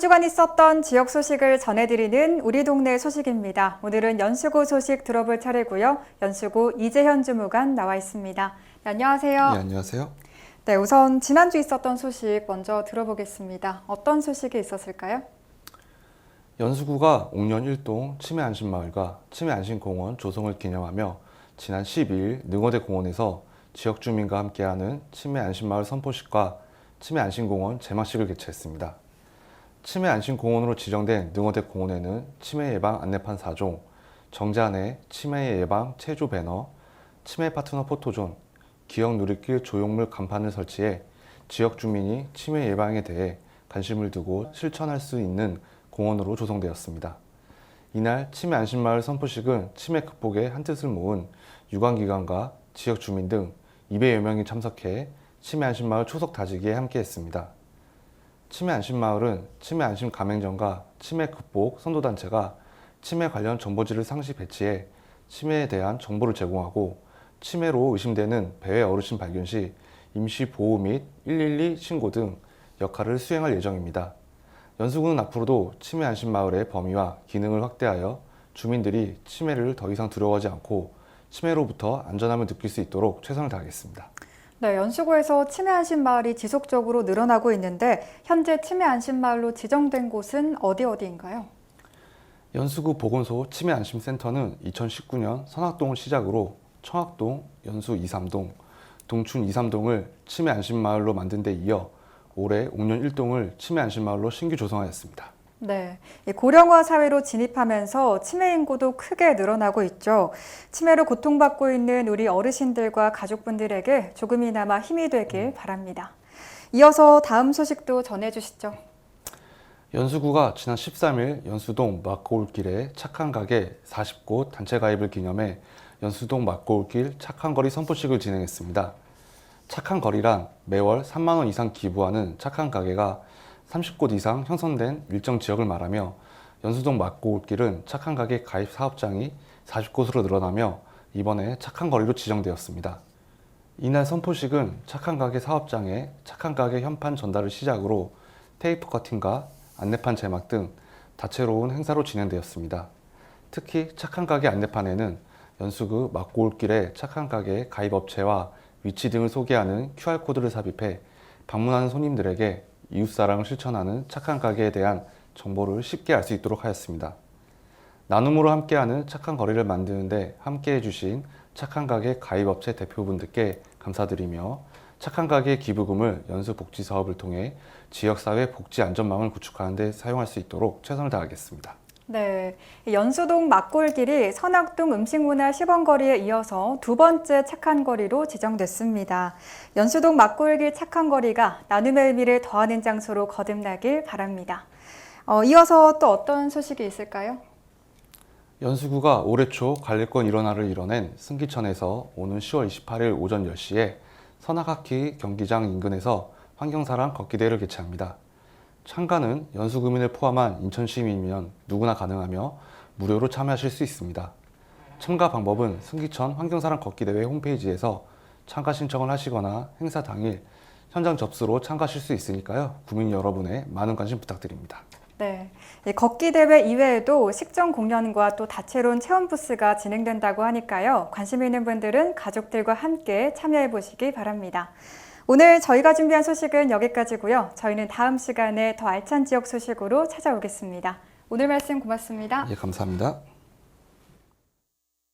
주간 있었던 지역 소식을 전해드리는 우리 동네 소식입니다. 오늘은 연수구 소식 들어볼 차례고요. 연수구 이재현 주무관 나와 있습니다. 네, 안녕하세요. 네, 안녕하세요. 네, 우선 지난주 있었던 소식 먼저 들어보겠습니다. 어떤 소식이 있었을까요? 연수구가 옥년 1동 치매 안심마을과 치매 안심공원 조성을 기념하며 지난 12일 능어대 공원에서 지역 주민과 함께하는 치매 안심마을 선포식과 치매 안심공원 제막식을 개최했습니다. 치매 안심공원으로 지정된 능어대 공원에는 치매 예방 안내판 4종, 정자 내 치매 예방 체조 배너, 치매 파트너 포토존, 기억 누리길 조형물 간판을 설치해 지역 주민이 치매 예방에 대해 관심을 두고 실천할 수 있는 공원으로 조성되었습니다. 이날 치매 안심마을 선포식은 치매 극복에 한뜻을 모은 유관기관과 지역 주민 등 200여 명이 참석해 치매 안심마을 초석 다지기에 함께했습니다. 치매 안심마을은 치매 안심 가맹점과 치매 극복 선도단체가 치매 관련 정보지를 상시 배치해 치매에 대한 정보를 제공하고 치매로 의심되는 배회 어르신 발견 시 임시 보호 및 112 신고 등 역할을 수행할 예정입니다. 연수구는 앞으로도 치매 안심 마을의 범위와 기능을 확대하여 주민들이 치매를 더 이상 두려워하지 않고 치매로부터 안전함을 느낄 수 있도록 최선을 다하겠습니다. 네, 연수구에서 치매 안심 마을이 지속적으로 늘어나고 있는데 현재 치매 안심 마을로 지정된 곳은 어디 어디인가요? 연수구 보건소 치매 안심센터는 2019년 선악동을 시작으로 청학동, 연수 2, 3동, 동춘 2, 3동을 치매 안심 마을로 만든 데 이어 올해 옥년 1동을 치매 안심 마을로 신규 조성하였습니다. 네, 이 고령화 사회로 진입하면서 치매 인구도 크게 늘어나고 있죠. 치매로 고통받고 있는 우리 어르신들과 가족분들에게 조금이나마 힘이 되길 바랍니다. 이어서 다음 소식도 전해주시죠. 연수구가 지난 13일 연수동 막고울길에 착한 가게 40곳 단체 가입을 기념해 연수동 막고울길 착한 거리 선포식을 진행했습니다. 착한 거리란 매월 3만 원 이상 기부하는 착한 가게가 30곳 이상 형성된 일정 지역을 말하며 연수동 막고울길은 착한 가게 가입 사업장이 40곳으로 늘어나며 이번에 착한 거리로 지정되었습니다. 이날 선포식은 착한 가게 사업장에 착한 가게 현판 전달을 시작으로 테이프 커팅과 안내판 제막 등 다채로운 행사로 진행되었습니다. 특히 착한 가게 안내판에는 연수구 막고울길의 착한 가게 가입 업체와 위치 등을 소개하는 QR코드를 삽입해 방문하는 손님들에게 이웃사랑을 실천하는 착한 가게에 대한 정보를 쉽게 알 수 있도록 하였습니다. 나눔으로 함께하는 착한 거리를 만드는데 함께해 주신 착한 가게 가입업체 대표분들께 감사드리며 착한 가게 기부금을 연수복지 사업을 통해 지역사회 복지 안전망을 구축하는 데 사용할 수 있도록 최선을 다하겠습니다. 네, 이 연수동 막골길이 선악동 음식문화 10원 거리에 이어서 두 번째 착한 거리로 지정됐습니다. 연수동 막골길 착한 거리가 나눔의 의미를 더하는 장소로 거듭나길 바랍니다. 어, 이어서 또 어떤 소식이 있을까요? 연수구가 올해 초 관리권 일원화를 이뤄낸 승기천에서 오는 10월 28일 오전 10시에 선악하키 경기장 인근에서 환경사랑 걷기대회를 개최합니다. 참가는 연수구민을 포함한 인천 시민이면 누구나 가능하며 무료로 참여하실 수 있습니다. 참가 방법은 승기천 환경사랑 걷기 대회 홈페이지에서 참가 신청을 하시거나 행사 당일 현장 접수로 참가하실 수 있으니까요. 구민 여러분의 많은 관심 부탁드립니다. 네, 이 걷기 대회 이외에도 식전 공연과 또 다채로운 체험 부스가 진행된다고 하니까요. 관심 있는 분들은 가족들과 함께 참여해 보시기 바랍니다. 오늘 저희가 준비한 소식은 여기까지고요. 저희는 다음 시간에 더 알찬 지역 소식으로 찾아오겠습니다. 오늘 말씀 고맙습니다. 예, 감사합니다.